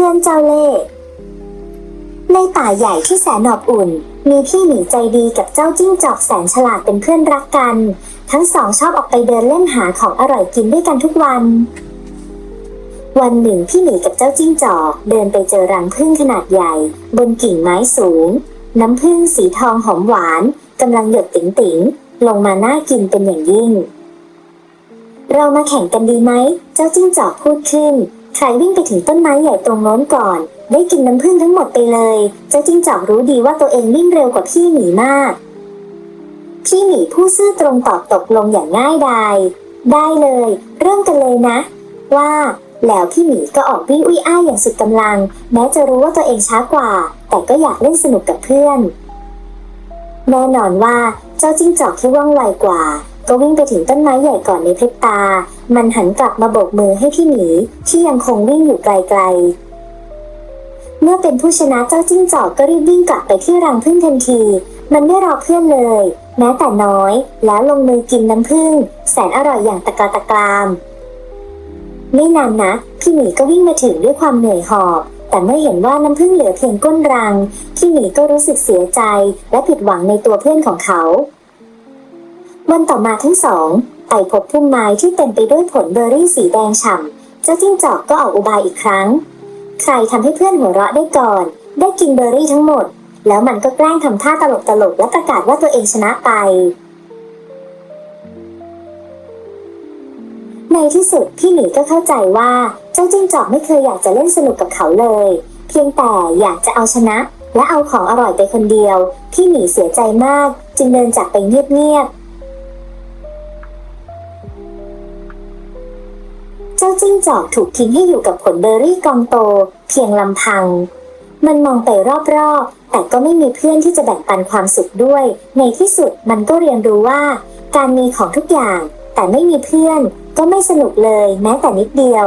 พื่อนเจ้าเล่ห์ในป่าใหญ่ที่แสนอบอุ่น มีพี่หมีใจดีกับเจ้าจิ้งจอกแสนฉลาดเป็นเพื่อนรักกัน ทั้งสองชอบออกไปเดินเล่นหาของอร่อยกินด้วยกันทุกวัน วันหนึ่งพี่หมีกับเจ้าจิ้งจอกเดินไปเจอรังผึ้งขนาดใหญ่ บนกิ่งไม้สูง น้ำผึ้งสีทองหอมหวานกำลังหยดติ๋งๆลงมาน่ากินเป็นอย่างยิ่งเรามาแข่งกันดีไหม เจ้าจิ้งจอกพูดขึ้น ใครวิ่งไปถึงต้นไม้ใหญ่ตรงโน้นก่อน ได้กินน้ำผึ้งทั้งหมดไปเลย เจ้าจิ้งจอกรู้ดีว่าตัวเองวิ่งเร็วกว่าพี่หมีมาก พี่หมีผู้ซื่อตรงตอบตกลงอย่างง่ายดายได้เลย เริ่มกันเลยนะ ว่า แล้วพี่หมีก็ออกวิ่งอุ้ยอ้ายอย่างสุดกำลัง แม้จะรู้ว่าตัวเองช้ากว่า แต่ก็อยากเล่นสนุกกับเพื่อน แน่นอนว่าเจ้าจิ้งจอกที่ว่องไวกว่า ก็วิ่งไปถึงต้นไม้ใหญ่ก่อนในพริบตา มันหันกลับมาโบกมือให้พี่หมีที่ยังคงวิ่งอยู่ไกลๆ เมื่อเป็นผู้ชนะเจ้าจิ้งจอกก็รีบวิ่งกลับไปที่รังผึ้งทันที มันไม่รอเพื่อนเลย แม้แต่น้อย แล้วลงมือกินน้ำผึ้งแสนอร่อยอย่างตะกาตะกราม ไม่นานนะพี่หมีก็วิ่งมาถึงด้วยความเหนื่อยหอบแต่เมื่อเห็นว่าน้ำผึ้งเหลือเพียงก้นรัง พี่หมีก็รู้สึกเสียใจและผิดหวังในตัวเพื่อนของเขา วันต่อมาทั้งสองไปพบพุ่มไม้ที่เต็มไปด้วยผลเบอร์รี่สีแดงฉ่ำเจ้าจิ้งจอกก็ออกอุบายอีกครั้ง ใครทำให้เพื่อนหัวเราะได้ก่อน ได้กินเบอร์รี่ทั้งหมด แล้วมันก็แกล้งทำท่าตลกๆและประกาศว่าตัวเองชนะไป ในที่สุดพี่หมีก็เข้าใจว่าเจ้าจิ้งจอกไม่เคยอยากจะเล่นสนุกกับเขาเลย เพียงแต่อยากจะเอาชนะและเอาของอร่อยไปคนเดียว พี่หมีเสียใจมาก จึงเดินจากไปเงียบๆ จ้าจิ้งจอกถูกทิ้งให้อยู่กับผลเบอร์รี่กองโต เพียงลำพัง มันมองไปรอบๆ แต่ก็ไม่มีเพื่อนที่จะแบ่งปันความสุขด้วย ในที่สุดมันก็เรียนรู้ว่า การมีของทุกอย่าง แต่ไม่มีเพื่อน ก็ไม่สนุกเลยแม้แต่นิดเดียว